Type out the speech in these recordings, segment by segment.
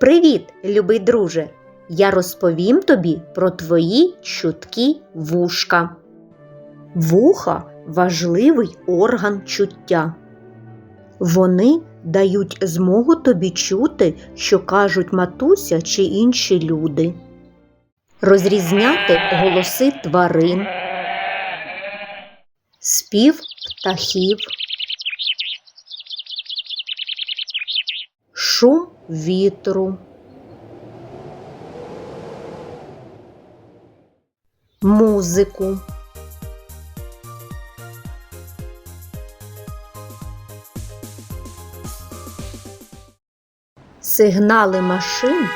Привіт, любий друже! Я розповім тобі про твої чуткі вушка. Вуха важливий орган чуття. Вони дають змогу тобі чути, що кажуть матуся чи інші люди, розрізняти голоси тварин, спів птахів, шум вітру, музику. Сигнали машин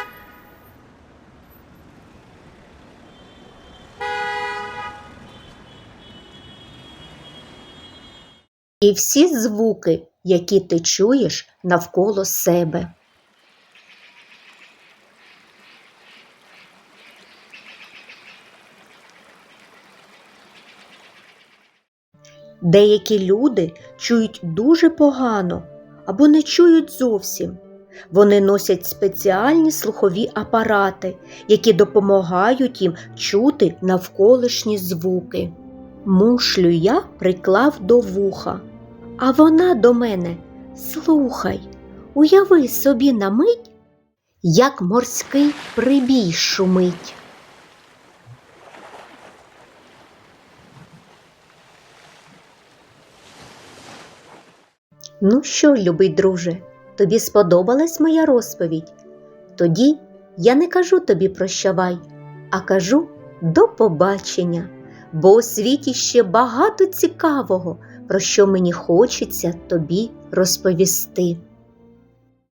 і всі звуки, які ти чуєш навколо себе. Деякі люди чують дуже погано або не чують зовсім. Вони носять спеціальні слухові апарати, які допомагають їм чути навколишні звуки. Мушлю я приклав до вуха, а вона до мене слухай, уяви собі на мить, як морський прибій шумить. Ну що, любий друже, тобі сподобалась моя розповідь? Тоді я не кажу тобі прощавай, а кажу до побачення, бо у світі ще багато цікавого, про що мені хочеться тобі розповісти.